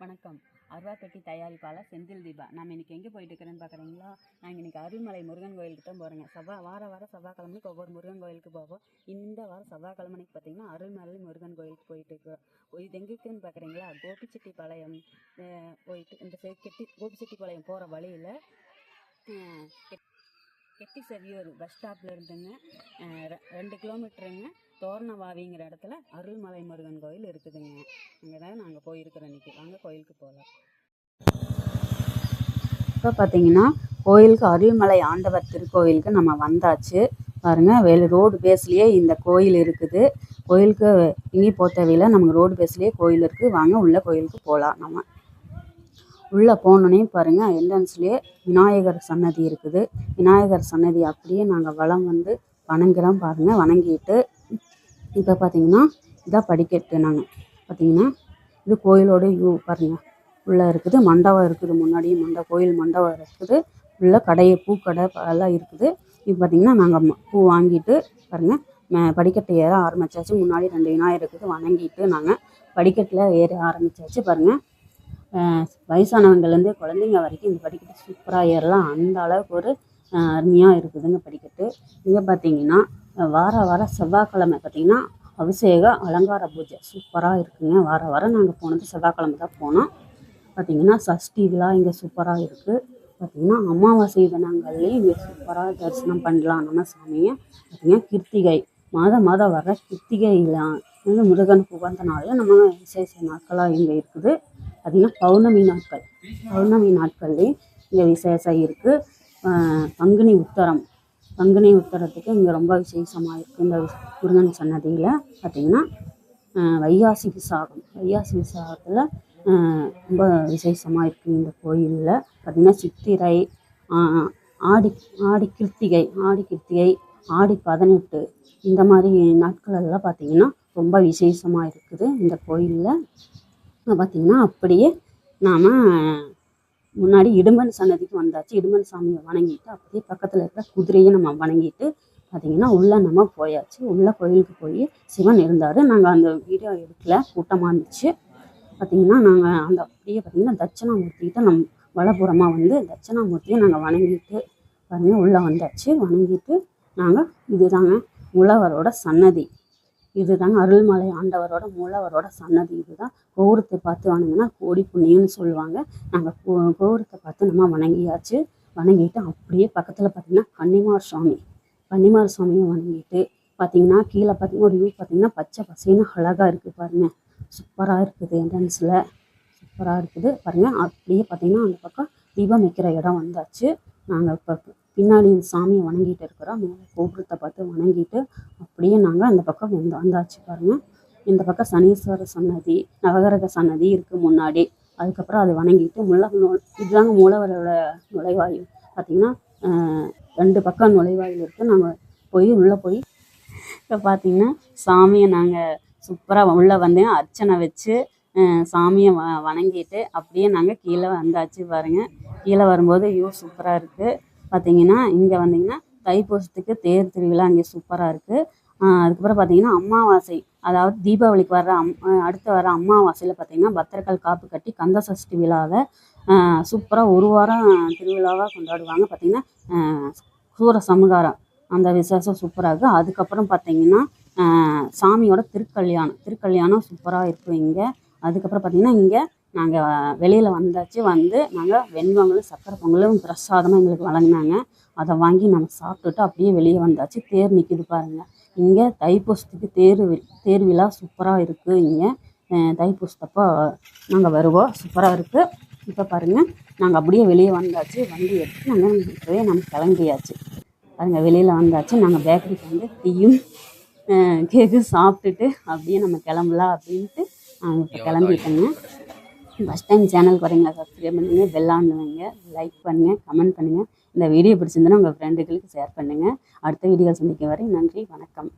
வணக்கம். அருவாப்பெட்டி தயாரிப்பாளர் செந்தில் தீபா. நம்ம இன்னைக்கு எங்கே போயிட்டு இருக்கிறேன்னு பார்க்குறீங்களா நாங்கள் இன்றைக்கி அருள்மலை முருகன் கோயிலுக்கு தான் போகிறோங்க செவ்வாய் வார வாரம் செவ்வாய்க்கிழமைக்கு ஒவ்வொரு முருகன் கோயிலுக்கு போவோம். இந்த வாரம் செவ்வாய்க்கிழமைக்கு பார்த்தீங்கன்னா அருள்மலை முருகன் கோயிலுக்கு போயிட்டு இருக்கோம். இது எங்கே இருக்குதுன்னு பார்க்குறீங்களா கோபிச்செட்டிப்பாளையம் போயிட்டு இந்த செட்டி கெட்டி கோபிச்செட்டிப்பாளையம் போகிற வழியில் கெட்டி செவியூர் பஸ் ஸ்டாப்பில் இருந்துங்க. ரெ- ரெண்டு கிலோமீட்டருங்க தோரணவாவிங்கிற இடத்துல அருள்மலை முருகன் கோயில் இருக்குதுங்க. அங்கே தான் நாங்கள் போயிருக்கிறோம் இன்றைக்கி வாங்க கோயிலுக்கு போகலாம் இப்போ பார்த்தீங்கன்னா கோயிலுக்கு அருள்மலை ஆண்டவர் திருக்கோயிலுக்கு நம்ம வந்தாச்சு. பாருங்கள் வேலு ரோடு பேஸ்லேயே இந்த கோயில் இருக்குது. கோயிலுக்கு இங்கேயும் போக நமக்கு ரோடு பேஸ்லேயே கோயில் இருக்குது வாங்க உள்ள கோயிலுக்கு போகலாம் நம்ம. உள்ளே போனோன்னே பாருங்கள் என்ட்ரன்ஸ்லேயே விநாயகர் சன்னதி இருக்குது. விநாயகர் சன்னதி அப்படியே நாங்கள் வளம் வந்து வணங்குறோம் பாருங்கள் வணங்கிட்டு இப்போ பார்த்தீங்கன்னா இதான் படிக்கட்டு நாங்கள் பார்த்தீங்கன்னா இது கோயிலோட வியூ பாருங்கள் உள்ளே இருக்குது மண்டபம் இருக்குது முன்னாடியே மண்ட கோயில் மண்டபம் இருக்குது. உள்ளே கடையை பூக்கடை எல்லாம் இருக்குது. இப்போ பார்த்தீங்கன்னா நாங்கள் பூ வாங்கிட்டு பாருங்கள் ம- படிக்கட்டு ஏற ஆரம்பிச்சாச்சு. முன்னாடி ரெண்டு விநாயகர் இருக்குது வணங்கிட்டு நாங்கள் படிக்கட்டில் ஏற ஆரம்பிச்சாச்சு பாருங்கள் வயசானவங்கலேருந்து குழந்தைங்க வரைக்கும் இந்த படிக்கட்டு சூப்பராக ஏறலாம். அந்த அளவுக்கு ஒரு அருமையாக இருக்குதுங்க படிக்கட்டு. இங்கே பார்த்தீங்கன்னா அஹ் வார வாரம் செவ்வாய்க்கிழமை பார்த்தீங்கன்னா அபிஷேக அலங்கார பூஜை சூப்பராக இருக்குங்க. வார வாரம் நாங்கள் போனது செவ்வாய்க்கிழமை தான் போனோம். பார்த்தீங்கன்னா சஷ்டி விழா இங்கே சூப்பராக இருக்குது பார்த்தீங்கன்னா அமாவாசை தினங்கள்லேயும் இங்கே சூப்பராக தரிசனம் பண்ணலாம். நம்ம சாமியை பார்த்தீங்கன்னா கிருத்திகை மாதம் மாதம் வர கிருத்திகையில் வந்து முருகனுக்கு உகந்த நாளில் நம்ம விசேஷ நாட்களாக இங்கே இருக்குது. பார்த்திங்கன்னா பௌர்ணமி நாட்கள். பௌர்ணமி நாட்கள்லேயும் இங்கே விசேஷம் இருக்குது பங்குனி உத்தரம். பங்குனி உத்தரத்துக்கு இங்கே ரொம்ப விசேஷமாக இருக்குது இந்த முருகன் சன்னதியில் பார்த்திங்கன்னா வையாசி விசாகம். வையாசி விசாகத்தில் ரொம்ப விசேஷமாக இருக்குது இந்த கோயிலில். பார்த்திங்கன்னா சித்திரை ஆடி ஆடி கிருத்திகை ஆடி கிருத்திகை ஆடி பதினெட்டு இந்த மாதிரி நாட்களெல்லாம் பார்த்திங்கன்னா ரொம்ப விசேஷமாக இருக்குது இந்த கோயிலில். பார்த்திங்கன்னா அப்படியே நாம் முன்னாடி இடும்பன் சன்னதிக்கு வந்தாச்சு. இடும்பன் சாமியை வணங்கிட்டு அப்படியே பக்கத்தில் இருக்கிற குதிரையை நம்ம வணங்கிட்டு பார்த்திங்கன்னா உள்ளே நம்ம போயாச்சு. உள்ளே கோயிலுக்கு போய் சிவன் இருந்தார். நாங்கள் அந்த வீடியோ எடுக்கல. கூட்டமாக இருந்துச்சு. பார்த்திங்கன்னா நாங்கள் அந்த அப்படியே பார்த்திங்கன்னா தட்சிணாமூர்த்திகிட்ட நம் வலப்புறமாக வந்து தட்சிணாமூர்த்தியை நாங்கள் வணங்கிட்டு பாருங்கள் உள்ளே வந்தாச்சு. வணங்கிட்டு நாங்கள் இதுதாங்க உழவரோட சன்னதி. இதுதாங்க அருள்மலை ஆண்டவரோட மூலவரோட சன்னதி. இதுதான் கோபுரத்தை பார்த்து வணங்கினா கோடி புண்ணியம்னு சொல்லுவாங்க. நாங்கள் கோ கோபுரத்தை பார்த்து நம்ம வணங்கியாச்சு. வணங்கிட்டு அப்படியே பக்கத்தில் பார்த்தீங்கன்னா கன்னிமார் சுவாமி. கன்னிமார் சுவாமியை வணங்கிட்டு பார்த்தீங்கன்னா கீழே பார்த்தீங்கன்னா ஒரு வியூ பார்த்தீங்கன்னா பச்சை பசைன்னு அழகாக இருக்குது பாருங்கள் சூப்பராக இருக்குது என்ட்ரன்ஸில் சூப்பராக இருக்குது. பாருங்கள் அப்படியே பார்த்தீங்கன்னா அந்த பக்கம் தீபம் வைக்கிற இடம் வந்தாச்சு. நாங்கள் இப்போ பின்னாடி இந்த சாமியை வணங்கிட்டு இருக்கிறோம் மேலே கோபுரத்தை பார்த்து வணங்கிட்டு அப்படியே நாங்கள் அந்த பக்கம் வந்து வந்தாச்சு பாருங்கள் இந்த பக்கம் சனீஸ்வரர் சன்னதி நவகரக சன்னதி இருக்குது முன்னாடி. அதுக்கப்புறம் அதை வணங்கிட்டு முள்ள நு- இதுதாங்க மூலவரோட நுழைவாயில். பார்த்திங்கன்னா ரெண்டு பக்கம் நுழைவாயில் இருக்குது நாங்கள் போய் உள்ளே போய் இப்போ பார்த்தீங்கன்னா சாமியை நாங்கள் சூப்பராக உள்ளே வந்து அர்ச்சனை வச்சு சாமியை வ வணங்கிட்டு அப்படியே நாங்கள் கீழே வந்தாச்சு பாருங்கள் கீழே வரும்போது ஐயோ சூப்பராக இருக்குது பார்த்தீங்கன்னா இங்கே வந்தீங்கன்னா தைப்பூசத்துக்கு தேர் திருவிழா இங்கே சூப்பராக இருக்குது அதுக்கப்புறம் பார்த்தீங்கன்னா அமாவாசை அதாவது தீபாவளிக்கு வர்ற அம் அடுத்து வர அமாவாசையில் பார்த்தீங்கன்னா பத்திரக்கால் காப்பு கட்டி கந்த சஷ்டி விழாவை சூப்பராக ஒரு வாரம் திருவிழாவாக கொண்டாடுவாங்க. பார்த்தீங்கன்னா சூர சமகாரம். அந்த விசேஷம் சூப்பராக இருக்குது அதுக்கப்புறம் பார்த்தீங்கன்னா சாமியோட திருக்கல்யாணம். திருக்கல்யாணம் சூப்பராக இருக்கும் இங்கே. அதுக்கப்புறம் பார்த்தீங்கன்னா இங்கே நாங்கள் வெளியில் வந்தாச்சு வந்து நாங்கள் வெண்பொங்கலும் சக்கரை பொங்கலும் பிரசாதமாக எங்களுக்கு வழங்கினாங்க. அதை வாங்கி நம்ம சாப்பிட்டுட்டு அப்படியே வெளியே வந்தாச்சு. தேர் நிற்கிது பாருங்கள் இங்கே தைப்பூசத்துக்கு தேர் தேர் விழா சூப்பராக இருக்குது இங்கே. தைப்பூசத்தப்போ நாங்கள் வருவோம் சூப்பராக இருக்குது இப்போ பாருங்கள் நாங்கள் அப்படியே வெளியே வந்தாச்சு. வண்டி எடுத்து நாங்கள் இப்போவே நம்ம கிளம்பியாச்சு. பாருங்க வெளியில் வந்தாச்சு. நாங்கள் பேக்கரிக்கு வந்து டீயும் கேக்கு சாப்பிட்டுட்டு அப்படியே நம்ம கிளம்பலாம் அப்படின்ட்டு நாங்கள் இப்போ கிளம்பிட்டோங்க. ஃபஸ்ட் டைம் சேனலுக்கு வரீங்களா சப்ஸ்கிரைப் பண்ணுங்கள் பெல் ஆன் பண்ணுங்க லைக் பண்ணுங்கள் கமெண்ட் பண்ணுங்கள் இந்த வீடியோ பிடிச்சிருந்தனா உங்கள் ஃப்ரெண்டுகளுக்கு ஷேர் பண்ணுங்கள் அடுத்த வீடியோ சந்திக்கும் வரை நன்றி வணக்கம்.